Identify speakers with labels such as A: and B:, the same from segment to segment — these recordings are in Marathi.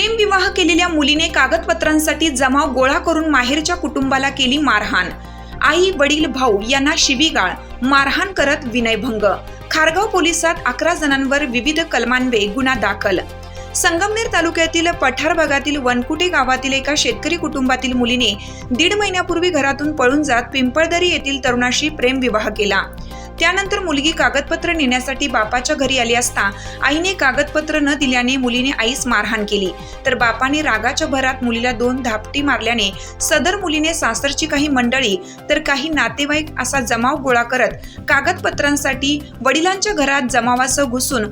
A: प्रेमविवाह केलेल्या मुलीने कागदपत्रांसाठी जमाव गोळा करून माहेरच्या कुटुंबाला केली मारहाण. आई वडील भाऊ यांना शिवीगाळ मारहाण करत विनयभंग. खारगाव पोलिसात अकरा जणांवर विविध कलमांवे गुन्हा दाखल. संगमनेर तालुक्यातील पठार भागातील वनकुटे गावातील एका शेतकरी कुटुंबातील मुलीने दीड महिन्यापूर्वी घरातून पळून जात पिंपळदरी येथील तरुणाशी प्रेमविवाह केला. त्यानंतर मुलगी कागदपत्र नेण्यासाठी बापाच्या घरी आली असता आईने कागदपत्र न दिल्याने मुलीने आईस मारहाण केली. तर बापाने रागाच्या भरात मुलीला दोन धापटी मारल्याने सदर मुलीने सासरची काही मंडळी तर काही नातेवाईक असा जमाव गोळा करत कागदपत्रांसाठी वडिलांच्या घरात जमावासह घुसून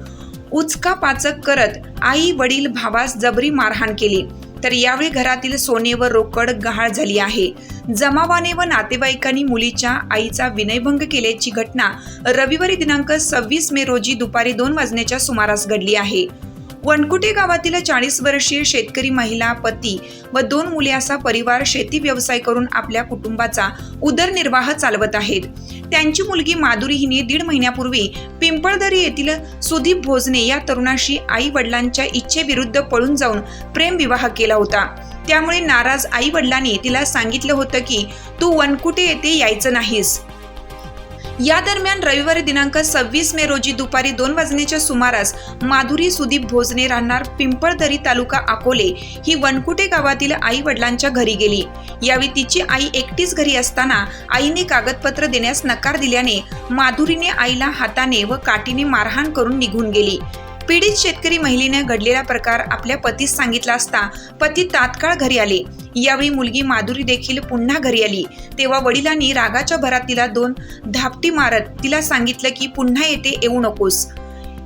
A: उचका पाचक करत आई वडील भावास जबरी मारहाण केली. तर यावेळी घरातील सोने व रोकड गहाळ झाली आहे. जमावाने व नातेवाईकांनी मुलीच्या आईचा विनयभंग केल्याची घटना रविवारी दिनांक सव्वीस मे रोजी दुपारी दोन वाजण्याच्या सुमारास घडली आहे. वनकुटे गावातील चाळीस वर्षीय शेतकरी महिला पती व दोन मुले असा परिवार शेती व्यवसाय करून आपल्या कुटुंबाचा उदरनिर्वाह चालवत आहेत. त्यांची मुलगी माधुरी हिने दीड महिन्यापूर्वी पिंपळदरी येथील सुदीप भोजने या तरुणाशी आई वडिलांच्या इच्छेविरुद्ध पळून जाऊन प्रेमविवाह केला होता. त्यामुळे नाराज आई वडिलांनी तिला सांगितलं होतं की तू वनकुटे येथे यायचं नाहीस. या दरम्यान रविवारी दिनांक सव्वीस मे रोजी दुपारी दोन वाजण्याच्या सुमारास माधुरी सुदीप भोजने राहणार पिंपळदरी तालुका अकोले ही वनकुटे गावातील आई वडिलांच्या घरी गेली. यावेळी तिची आई एकटीच घरी असताना आईने कागदपत्र देण्यास नकार दिल्याने माधुरीने आईला हाताने व काठीने मारहाण करून निघून गेली. पीडित शेतकरी महिलेने घडलेला प्रकार आपल्या पतीस सांगितला असता पती तात्काळ घरी आले. यावेळी मुलगी माधुरी देखील पुन्हा घरी आली. तेव्हा वडिलांनी रागाच्या भरात तिला दोन धापटी मारत तिला सांगितलं की पुन्हा येथे येऊ नकोस.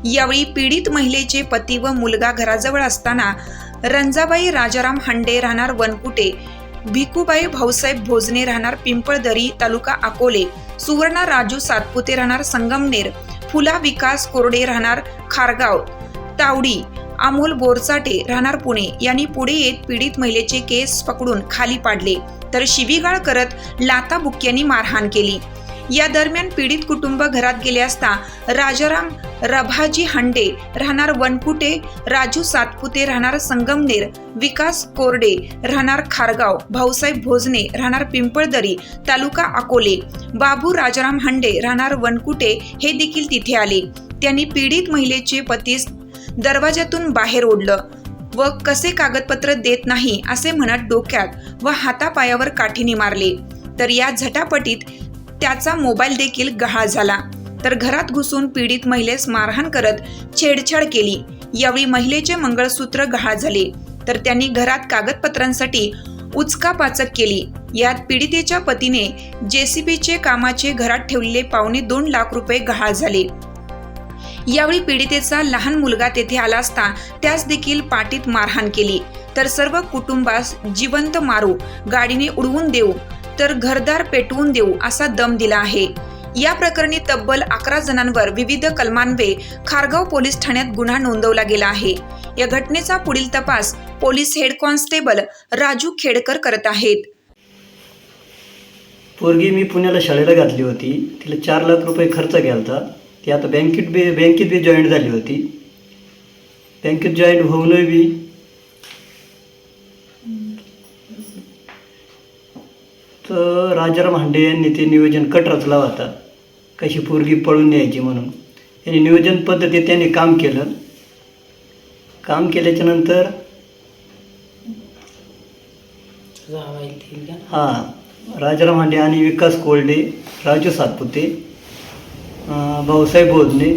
A: यावेळी पीडित महिलेचे पती व मुलगा घराजवळ असताना रंजाबाई राजाराम हांडे राहणार वनकुटे भिकूबाई भाऊसाहेब भोजने राहणार पिंपळदरी तालुका अकोले सुवर्णा राजू सातपुते राहणार संगमनेर फुला विकास कोरडे राहणार खारगाव. तावडी अमोल बोरचाटे राहणार पुणे. यांनी पुढे येत पीडित महिलेचे केस पकडून खाली पाडले. तर शिवीगाळ करत लाता बुक्क्यांनी मारहाण केली. या दरम्यान पीडित कुटुंब घरात गेले असता राजाराम रभाजी हंडे राहणार वनकुटे राजू सातपुते राहणार संगमनेर विकास कोरडे राहणार खारगाव भाऊसाहेब भोजने राहणार पिंपळदरी तालुका अकोले बाबू राजाराम हंडे राहणार वनकुटे हे देखील तिथे आले. त्यांनी पीडित महिलेचे पतीस दरवाजातून बाहेर ओढलं व कसे कागदपत्र देत नाही असे म्हणत डोक्यात व हातापायावर काठीने मारले. तर या झटापटीत त्याचा मोबाईल देखील गहाळ झाला. तर घरात घुसून पीडित महिलेस मारहाण करत छेडछाड केली. यावेळी महिलेचे मंगळसूत्र गहाळ झाले. तर त्यांनी घरात कागदपत्रांसाठी उचकापाचक केली. यात पीडितेच्या पतीने जेसीबीचे कामाचे घरात ठेवलेले पावणे दोन लाख रुपये गहाळ झाले. यावेळी पीडितेचा लहान मुलगा तेथे आला असता त्यास देखील पाटीत मारहाण केली. तर सर्व कुटुंबास जिवंत मारू गाडीने उडवून देऊ तर घरदार पेटवून देऊ असा दम दिला आहे. या प्रकरणी तब्बल अकरा जणांवर विविध कलमांवे खारगाव पोलीस ठाण्यात गुन्हा नोंदवला गेला आहे. या घटनेचा पुढील तपास police head constable Raju Khedkar करत आहेत.
B: पोरगी मी पुण्याला शाळेला घातली होती. तिला चार लाख रुपये खर्च केला होता ती आता बँकेत बी बँकेत बी जॉईन झाली होती. बँकेत जॉईन होऊनही बी तर राजाराम हांडे यांनी ते नियोजन कट रचला होता. कशी पोरगी पळून न्यायची म्हणून. यांनी नियोजन पद्धतीत त्यांनी काम केलं. काम केल्याच्यानंतर हां राजाराम हांडे आणि विकास कोल्डे राजू सातपुते भाऊसाहेब बोधने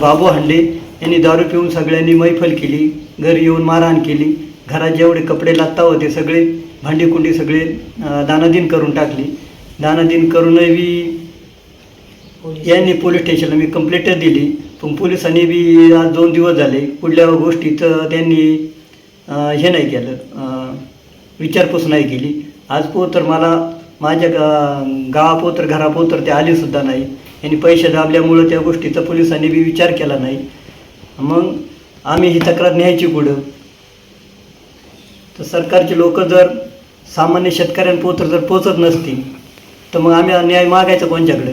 B: बाबू हांडे यांनी दारू पिऊन सगळ्यांनी मैफल केली. घरी येऊन मारहाण केली. घरात जेवढे कपडे लागता होते सगळे भांडी कुंडी सगळे दानादिन करून टाकली. दानादिन करूनही बी यांनी पोलीस स्टेशनला मी कंप्लेंट दिली. पण पोलिसांनी बी आज दोन दिवस झाले. कुठल्या गोष्टीचं त्यांनी हे नाही केलं. विचारपूस नाही केली. आज पोतर मला माझ्या गा गावापोतर घरापोतर ते आले सुद्धा नाही. यांनी पैसे दाबल्यामुळं त्या गोष्टीचा पोलिसांनी बी विचार केला नाही. मग आम्ही ही तक्रार न्यायची पुढं तर सरकारचे लोक जर सामान्य शेतकऱ्यांपोतर जर पोचत नसतील तर मग आम्ही न्याय मागायचा कोणच्याकडं?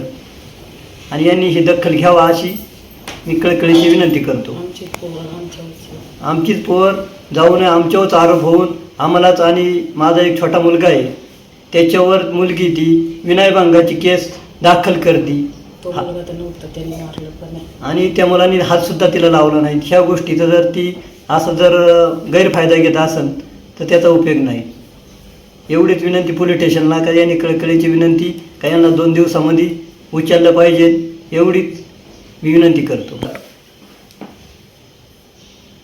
B: आणि यांनी ही दखल घ्यावा अशी मी कळकळीची विनंती करतो. आमचीच पोर जाऊ नये आमच्यावरच आरोप होऊन आम्हालाच आणि माझा एक छोटा मुलगा आहे त्याच्यावर मुलगी ती विनयभंगाची केस दाखल करती. आणि त्या मुलांनी हातसुद्धा तिला लावला नाही. ह्या गोष्टीचा जर ती असं जर गैरफायदा घेत असेल तर त्याचा उपयोग नाही. एवढीच विनंती पोलीस स्टेशनला का यांनी कळकळीची विनंती का यांना दोन दिवसामध्ये उचललं पाहिजे एवढीच मी विनंती करतो.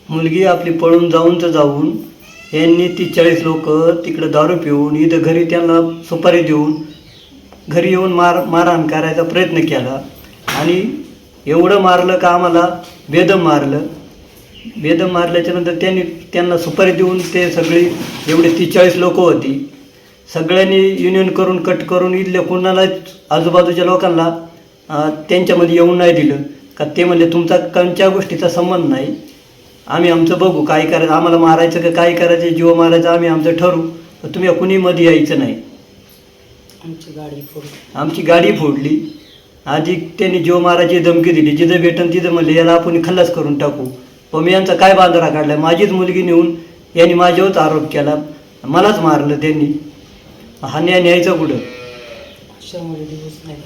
B: मुलगी आपली पळून जाऊन तर जाऊन यांनी ती चाळीस लोक तिकडं दारू पिऊन इथं घरी त्यांना सुपारी देऊन घरी येऊन मार मारहाण करायचा प्रयत्न केला. आणि एवढं मारलं का आम्हाला? बेदम मारलं. बेदम मारल्याच्यानंतर त्यांनी त्यांना सुपारी देऊन ते सगळी एवढे ती चाळीस लोकं होती. सगळ्यांनी युनियन करून कट करून इथल्या कुणालाच आजूबाजूच्या लोकांना त्यांच्यामध्ये येऊन नाही दिलं. का ते म्हणले तुमचा कोणत्या गोष्टीचा संबंध नाही. आम्ही आमचं बघू काय करायचं. आम्हाला मारायचं का काय करायचं जीव मारायचं आम्ही आमचं ठरवू तुम्ही कुणी मध्ये यायचं नाही.
C: आमची गाडी फोडली.
B: आमची गाडी फोडली. आधी त्यांनी जीव मारायची धमकी दिली. जिथं भेटन तिथं म्हणले याला आपण खल्लास करून टाकू. पण मी यांचा काय बांधरा काढला? माझीच मुलगी नेऊन यांनी माझ्यावरच आरोप केला. मलाच मारलं त्यांनी. हा न्याय न्यायचं कुठं?
C: अशामुळे दिवस नाही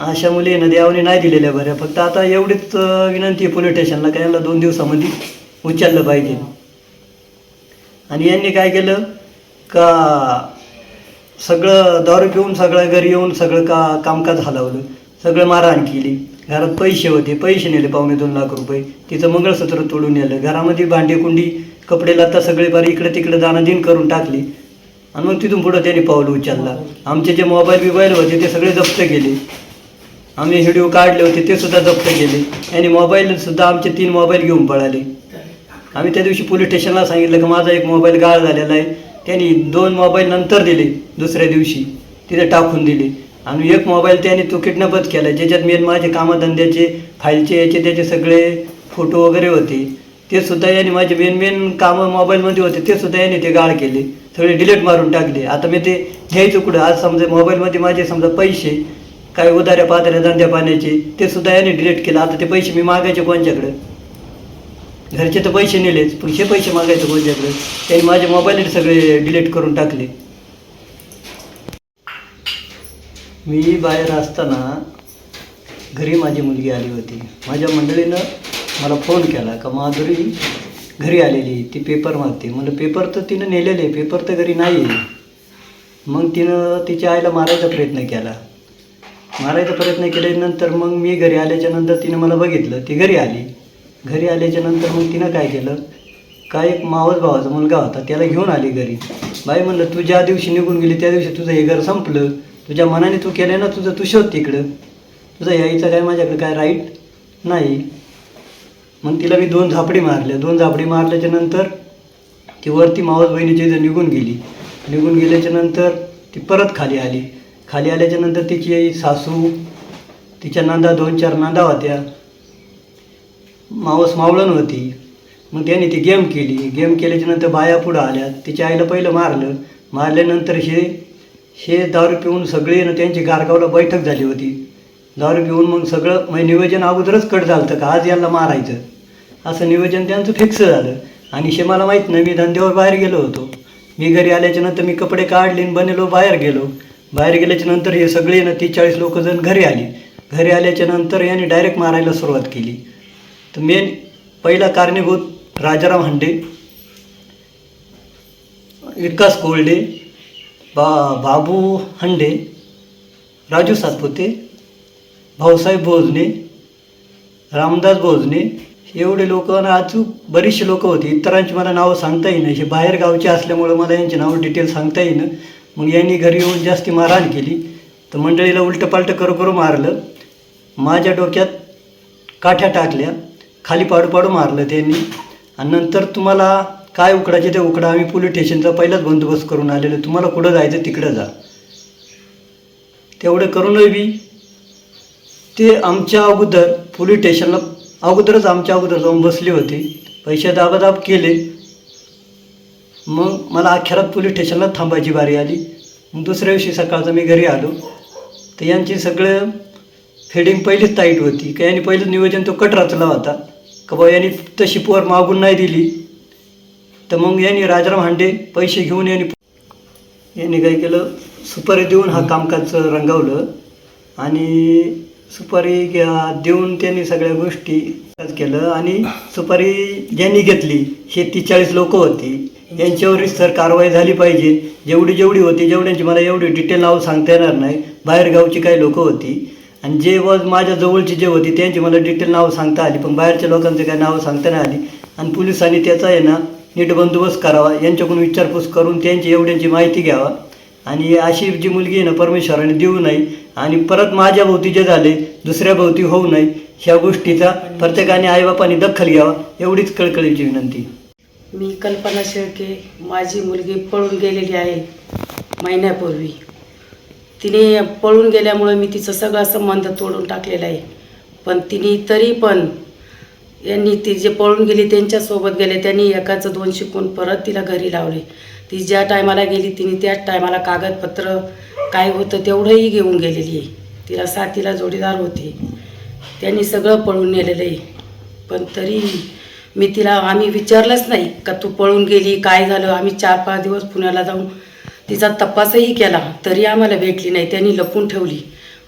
B: अशा मुली ना देवाने नाही दिलेल्या बऱ्या. फक्त आता एवढीच विनंती आहे पोलीस स्टेशनला का यांना दोन दिवसामध्ये उचललं पाहिजे. आणि यांनी काय केलं? का सगळं दारू पिऊन सगळं घरी येऊन सगळं का कामकाज हलवलं. सगळं मारहाण केली. घरात पैसे होते. पैसे नेले पावणे दोन लाख रुपये. तिचं मंगळसूत्र तोडून नेलं. घरामध्ये भांडी कुंडी कपडे लाता सगळे बारी इकडे तिकडे दानादिन करून टाकली. आणि मग तिथून पुढं त्यांनी पाऊल उचलला. आमचे जे मोबाईल बिबाईल होते ते सगळे जप्त केले. आम्ही व्हिडिओ काढले होते ते सुद्धा जप्त केले. आणि मोबाईलसुद्धा आमचे तीन मोबाईल घेऊन पळाले. आम्ही त्या दिवशी पोलीस स्टेशनला सांगितलं की माझा एक मोबाईल गाळ झालेला आहे. त्यांनी दोन मोबाईल नंतर दिले दुसऱ्या दिवशी. तिथे टाकून दिले. आणि एक मोबाईल त्याने तो किडनॅपच केला ज्याच्यात मेन माझे कामधंद्याचे फाईलचे याचे त्याचे सगळे फोटो वगैरे होते. ते सुद्धा यांनी माझे मेन मेन कामं मोबाईलमध्ये होते ते सुद्धा यांनी ते गाळ केले. सगळे डिलीट मारून टाकले. आता मी ते घ्यायचं कुठं? आज समजा मोबाईलमध्ये माझे समजा पैसे काय उधाऱ्या पाधाऱ्या धंद्या पाण्याचे ते सुद्धा यांनी डिलीट केलं. आता ते पैसे मी मागायचे कोणच्याकडे? घरचे तर पैसे नेलेच पण पैसे मागायचे कोणच्याकडे? त्यांनी माझे मोबाईल सगळे डिलीट करून टाकले. मी बाहेर असताना घरी माझी मुलगी आली होती. माझ्या मंडळीनं मला फोन केला का माधुरी घरी आलेली ती पेपर मागते. म्हणलं पेपर तर तिनं नेलेले पेपर तर घरी नाही आहे मग तिनं तिच्या आईला मारायचा प्रयत्न केला. मारायचा प्रयत्न केल्यानंतर मग मी घरी आल्याच्यानंतर तिनं मला बघितलं. ती घरी आली. घरी आल्याच्यानंतर मग तिनं काय केलं? काय एक मावस भावाचा मुलगा होता त्याला घेऊन आली घरी. बाई म्हणलं तू ज्या दिवशी निघून गेली त्या दिवशी तुझं हे घर संपलं. तुझ्या मनाने तू केलं ना तुझं तू शोध तिकडं. तुझं यायचं काय माझ्याकडे काय राईट नाही. मग तिला मी दोन झापडी मारल्या. दोन झापडी मारल्याच्या नंतर ती वरती मावस बहिणीच्या इथं निघून गेली. निघून गेल्याच्यानंतर ती परत खाली आली. खाली आल्याच्यानंतर तिची आई सासू तिच्या नांदा दोन चार नांदा होत्या. मावस मावळण होती. मग त्याने ती गेम केली. गेम केल्याच्यानंतर बाया पुढं आल्या. तिच्या आईला पहिलं मारलं. मारल्यानंतर हे हे दारू पिऊन सगळे ना त्यांची गारगावला बैठक झाली होती. दारू पिऊन मग सगळं म्हणजे नियोजन अगोदरच कट झालं होतं का? आज यांना मारायचं. असं नियोजन त्यांचं फिक्स झालं. आणि शे मला माहीत नाही मी धंद्यावर बाहेर गेलो होतो. मी घरी आल्याच्यानंतर मी कपडे काढले आणि बनेलो बाहेर गेलो. बाहेर गेल्याच्यानंतर हे सगळे ना तीस चाळीस लोक जण घरी आली. घरी आल्याच्यानंतर यांनी डायरेक्ट मारायला सुरुवात केली. तर मेन पहिला कारणीभूत राजाराम हांडे विकास कोल्डे बा बाबू हंडे राजू सातपुते भाऊसाहेब भोजने रामदास भोजने एवढे लोक आणि अचूक बरीचशी लोक होती. इतरांची मला नावं सांगता येईन. अशी बाहेर गावचे असल्यामुळं मला यांची नावं डिटेल सांगता येईन. मग यांनी घरी येऊन जास्ती मारहाण केली. तर मंडळीला उलटंपालटं करू करू मारलं. माझ्या डोक्यात काठ्या टाकल्या. खाली पाडू पाडू मारलं त्यांनी. आणि नंतर तुम्हाला काय उकडायचे ते उकडा. आम्ही पोलीस स्टेशनचा पहिलाच बंदोबस्त करून आलेलो. तुम्हाला कुठं जायचं तिकडं जा. तेवढं करूनही बी ते आमच्या अगोदर पोलीस स्टेशनला अगोदरच आमच्या अगोदर जाऊन बसले होते. पैसे दाबादाब केले. मग मला अखेरात पोलीस स्टेशनला थांबायची बारी आली. मग दुसऱ्या दिवशी सकाळचं मी घरी आलो. तर यांची सगळं फेडिंग पहिलीच टाईट होती. का यांनी पहिलं नियोजन तो कट रचला होता. का बा यांनी तशी पोर मागून नाही दिली. तर मग यांनी राजाराम हांडे पैसे घेऊन यांनी यांनी काय केलं? सुपारी देऊन हा कामकाज रंगवलं. आणि सुपारी घ्या- देऊन त्यांनी सगळ्या गोष्टी केलं आणि सुपारी ज्यांनी घेतली हे तीस चाळीस लोक होती यांच्यावर सर कारवाई झाली पाहिजे. जेवढी जेवढी होती जेवढ्यांची मला एवढी डिटेल नाव सांगता येणार नाही. बाहेरगावची काही लोक होती. आणि जे वज माझ्या जवळची जे होती त्यांची मला डिटेल नावं सांगता आली पण बाहेरच्या लोकांचे काही नावं सांगता नाही आली. आणि पोलिसांनी त्याचा आहे ना नीट बंदोबस्त करावा यांच्याकडून विचारपूस करून त्यांची एवढ्यांची माहिती घ्यावा. आणि अशी जी मुलगी आहे ना परमेश्वराने देऊ नये आणि परत माझ्या भोवती जे झाले दुसऱ्या भोवती होऊ नये ह्या गोष्टीचा प्रत्येकाने आईबापांनी दखल घ्यावा एवढीच कळकळीची विनंती.
C: मी कल्पना शेळके माझी मुलगी पळून गेलेली आहे महिन्यापूर्वी. तिने पळून गेल्यामुळे मी तिचं सगळा संबंध तोडून टाकलेला आहे. पण तिने तरी पण यांनी ती जे पळून गेली त्यांच्यासोबत गेले त्यांनी एकाचं दोन शिकून परत तिला घरी लावले. ती ज्या टायमाला गेली तिने त्याच टायमाला कागदपत्र काय होतं तेवढंही घेऊन गेलेली आहे. तिला साथीला जोडीदार होते. त्यांनी सगळं पळून नेलेलं आहे. पण तरी मी तिला आम्ही विचारलंच नाही का तू पळून गेली काय झालं? आम्ही चार पाच दिवस पुण्याला जाऊन तिचा तपासही केला. तरी आम्हाला भेटली नाही. त्यांनी लपून ठेवली.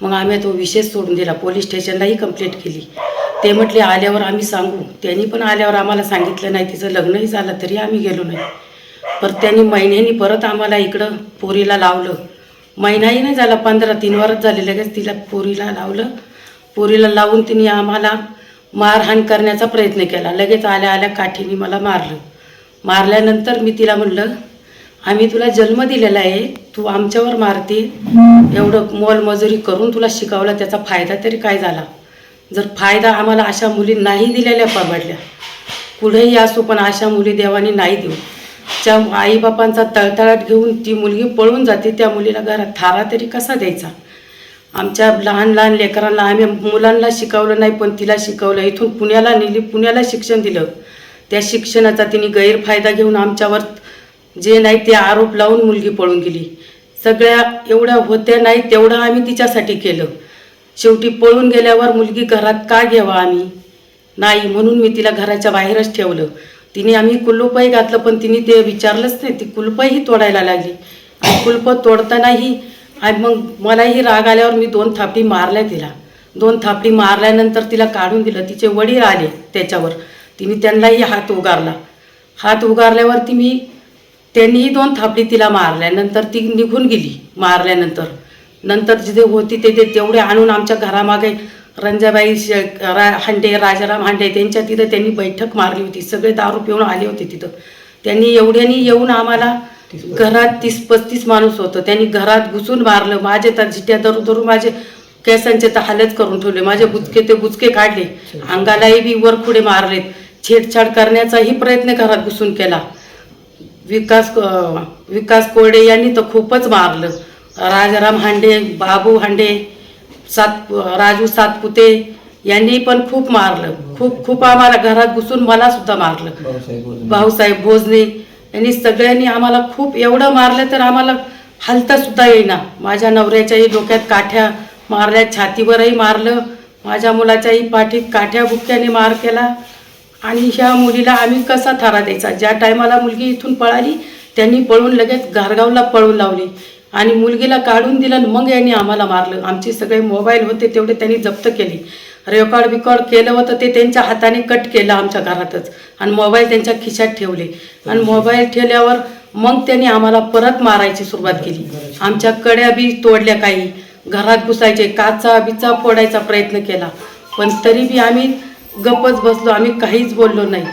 C: मग आम्ही तो विषय सोडून दिला. पोलीस स्टेशनलाही कंप्लेंट केली. ते म्हटले आल्यावर आम्ही सांगू. त्यांनी पण आल्यावर आम्हाला सांगितलं नाही. तिचं लग्नही झालं तरी आम्ही गेलो नाही. पर त्यांनी महिन्यानी परत आम्हाला इकडं पोरीला लावलं. महिनाही नाही झाला पंधरा तीन वारच झाले लगेच तिला पोरीला लावलं. पोरीला लावून तिने आम्हाला मारहाण करण्याचा प्रयत्न केला. लगेच आल्या आल्या काठीने मला मारलं. मारल्यानंतर मी तिला म्हणलं आम्ही तुला जन्म दिलेला आहे तू आमच्यावर मारते एवढं मोलमजुरी करून तुला शिकवलं त्याचा फायदा तरी काय झाला? जर फायदा आम्हाला अशा मुली नाही दिलेल्या परवडल्या पुढेही असो पण अशा मुली देवाने नाही देऊ. त्या आईबापांचा तळतळाट घेऊन ती मुलगी पळून जाते त्या मुलीला घरात थारा तरी कसा द्यायचा? आमच्या लहान लहान लेकरांना आम्ही मुलांना शिकवलं नाही पण तिला शिकवलं. इथून पुण्याला नेली पुण्याला शिक्षण दिलं. त्या शिक्षणाचा तिने गैरफायदा घेऊन आमच्यावर जे नाही ते आरोप लावून मुलगी पळून गेली. सगळ्या एवढ्या होत्या नाही तेवढं आम्ही तिच्यासाठी केलं. शेवटी पळून गेल्यावर मुलगी घरात का घ्यावा आम्ही? नाही म्हणून मी तिला घराच्या बाहेरच ठेवलं. तिने आम्ही कुलूपही घातलं पण तिने ते विचारलंच नाही. ती कुलपही तोडायला लागली. आणि कुलप तोडतानाही आणि मग मलाही राग आल्यावर मी दोन थापडी मारल्या तिला. दोन थापडी मारल्यानंतर तिला काढून दिलं. तिचे वडील आले त्याच्यावर. तिने त्यांनाही हात उगारला. हात उगारल्यावरती मी त्यांनीही दोन थापडी तिला मारल्यानंतर ती निघून गेली मारल्यानंतर. नंतर जिथे होती ते ते तेवढे आणून आमच्या घरामागे रंजाबाई श- रा हांडे राजाराम हांडे त्यांच्या तिथं त्यांनी बैठक मारली होती. सगळे दारू पिऊन आले होते तिथं. त्यांनी एवढ्यानी येऊन आम्हाला घरात तीस पस्तीस माणूस होतं. त्यांनी घरात घुसून मारलं. माझे तर झिट्या धरू धरून माझे केसांचे तर हालच करून ठेवले. माझे बुचके ते बुचके काढले. अंगालाही बी वरखुडे मारलेत छेडछाड करण्याचाही प्रयत्न घरात घुसून केला. विकास विकास कोरडे यांनी तर खूपच मारलं. राजाराम हांडे बाबू हांडे सात राजू सातपुते यांनी पण खूप मारलं. खूप खूप आम्हाला घरात घुसून मला सुद्धा मारलं. भाऊसाहेब भोजने. यांनी सगळ्यांनी आम्हाला खूप एवढं मारलं तर आम्हाला हलता सुद्धा येईना. माझ्या नवऱ्याच्याही डोक्यात काठ्या मारल्या छातीवरही मारलं. माझ्या मुलाच्याही पाठीत काठ्या बुक्क्याने मार केला. आणि ह्या मुलीला आम्ही कसा थारा द्यायचा? ज्या टायमाला मुलगी इथून पळाली त्यांनी पळून लगेच घारगावला पळून लावली. आणि मुलगीला काढून दिलं आणि मग यांनी आम्हाला मारलं. आमचे सगळे मोबाईल होते तेवढे त्यांनी जप्त केले. रेकॉर्ड बिकॉर्ड केलं होतं ते त्यांच्या हाताने कट केलं आमच्या घरातच. आणि मोबाईल त्यांच्या खिशात ठेवले. आणि मोबाईल ठेवल्यावर मग त्यांनी आम्हाला परत मारायची सुरुवात केली. आमच्या कड्या बी तोडल्या काही. घरात घुसायचे काचा बिचा फोडायचा प्रयत्न केला. पण तरी बी आम्ही गप्पच बसलो आम्ही काहीच बोललो नाही.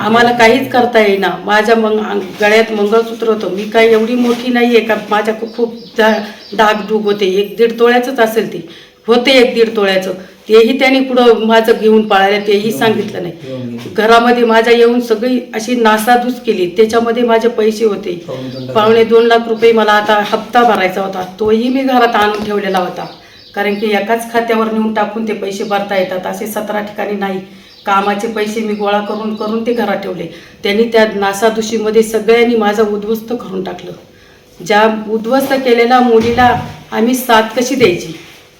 C: आम्हाला काहीच करता येईना. माझ्या मग गळ्यात मंगळसूत्र होतं. मी काही एवढी मोठी नाही आहे का? माझ्या खूप डा- डागडूग होते. एक दीड तोळ्याचंच असेल ती. होते एक दीड तोळ्याचं. तेही त्यांनी पुढं माझं घेऊन पाळायला तेही सांगितलं नाही. घरामध्ये माझ्या येऊन सगळी अशी नासाधूस केली. त्याच्यामध्ये माझे पैसे होते. पावणे दोन लाख रुपये मला आता हप्ता भरायचा होता. तोही मी घरात आणून ठेवलेला होता. कारण की एकाच खात्यावर नेऊन टाकून ते पैसे भरता येतात. असे सतरा ठिकाणी नाही. कामाचे पैसे मी गोळा करून करून ते घरात ठेवले. त्यांनी त्या नासादुशीमध्ये सगळ्यांनी माझं उद्ध्वस्त करून टाकलं. ज्या उद्ध्वस्त केलेल्या मुलीला आम्ही साथ कशी द्यायची?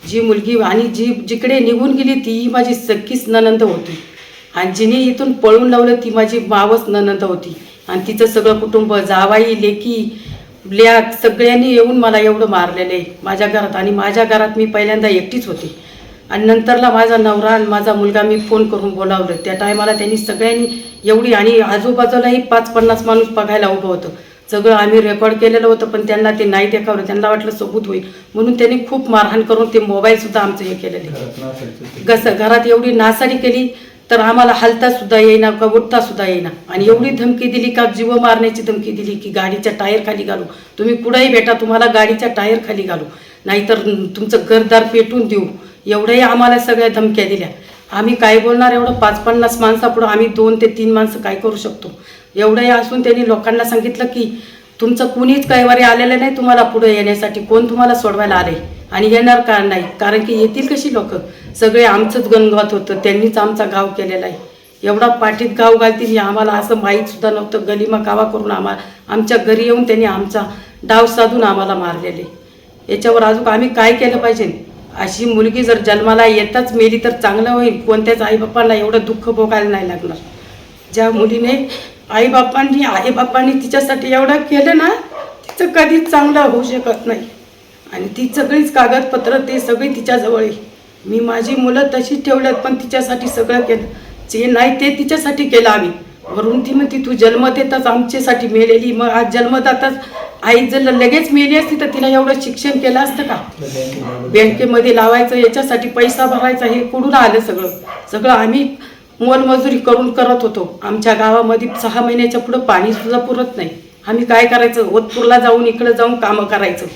C: जी मुलगी आणि जी जिकडे निघून गेली ती माझी सख्खीच ननंद होती. आणि जिने इथून पळून लावलं ती माझी मावच ननंद होती. आणि तिचं सगळं कुटुंब जावाई लेकी ल्याक सगळ्यांनी येऊन मला एवढं मारलेलं आहे. माझ्या घरात आणि माझ्या घरात मी पहिल्यांदा एकटीच होती. आणि नंतरला माझा नवरा आणि माझा मुलगा मी फोन करून बोलावलं. त्या टायमाला त्यांनी सगळ्यांनी एवढी आणि आजूबाजूलाही पाच पन्नास माणूस बघायला उभं होतं. सगळं आम्ही रेकॉर्ड केलेलं होतं पण त्यांना ते नाही देखावलं. त्यांना वाटलं सबूत होईल. म्हणून त्यांनी खूप मारहाण करून ते मोबाईलसुद्धा आमचं हे केलेले कसं घरात एवढी नासाडी केली तर आम्हाला हलता सुद्धा येईना का उठता सुद्धा येईना. आणि एवढी धमकी दिली का जीव मारण्याची धमकी दिली की गाडीच्या टायर खाली घालू. तुम्ही कुठेही भेटा तुम्हाला गाडीच्या टायर खाली घालू. नाहीतर तुमचं घरदार पेटून देऊ. एवढ्याही आम्हाला सगळ्या धमक्या दिल्या. आम्ही काय बोलणार एवढं पाच पन्नास माणसापुढं आम्ही दोन ते तीन माणसं काय करू शकतो? एवढंही असून त्यांनी लोकांना सांगितलं की तुमचं कुणीच कैवारी आलेलं नाही तुम्हाला पुढे येण्यासाठी. कोण तुम्हाला सोडवायला आले आणि येणार का नाही? कारण की येतील कशी लोक? सगळे आमचंच गणगवत होतं. त्यांनीच आमचा गाव केलेला आहे. एवढा पाठीत गाव घालतील हे आम्हाला असं माहीतसुद्धा नव्हतं. गलिमा गावा करून आम्हाला आमच्या घरी येऊन त्यांनी आमचा डाव साधून आम्हाला मारलेले. याच्यावर अजून आम्ही काय केलं पाहिजे? अशी मुलगी जर जन्माला येताच मेली तर चांगलं होईल. कोणत्याच आईबापांना एवढं दुःख भोगायला नाही लागणार. ज्या मुलीने आईबापांनी आईबापांनी तिच्यासाठी एवढं केलं ना तिचं कधीच चांगलं होऊ शकत नाही. आणि ती सगळीच कागदपत्र ते सगळी तिच्याजवळ आहे. मी माझी मुलं तशीच ठेवल्यात पण तिच्यासाठी सगळं केलं. जे नाही ते तिच्यासाठी केलं आम्ही. वरून ती म्हणती तू जन्म देताच आमच्यासाठी मेलेली मग आज जन्मदाताच आई जर लगेच मेली असती तर तिला एवढं शिक्षण केलं असतं का? बँकेमध्ये लावायचं याच्यासाठी पैसा भरायचा हे कुठून आलं सगळं? सगळं आम्ही मोलमजुरी करून करत होतो. आमच्या गावामध्ये सहा महिन्याच्या पुढं पाणी सुद्धा पुरत नाही. आम्ही काय करायचं? ओतपूरला जाऊन इकडं जाऊन कामं करायचं.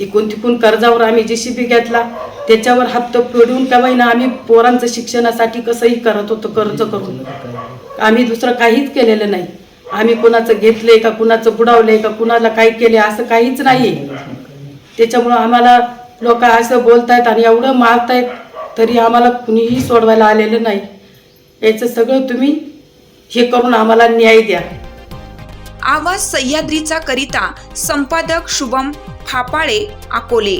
C: इकून तिकून कर्जावर आम्ही जे बी घेतला. त्याच्यावर हप्ता फेडून का आम्ही पोरांचं शिक्षणासाठी कसंही करत होतो कर्ज करून. आम्ही दुसरं काहीच केलेलं नाही. आम्ही कुणाचं घेतलंय का कुणाचं बुडावलंय का कुणाला काय केले असं काहीच नाही. त्याच्यामुळं आम्हाला लोक असं बोलतायत आणि एवढं मारतायत तरी आम्हाला कुणीही सोडवायला आलेलं नाही. याचं सगळं तुम्ही हे करून आम्हाला न्याय द्या.
A: आवाज सह्याद्रीचा करिता संपादक शुभम फापाळे अकोले.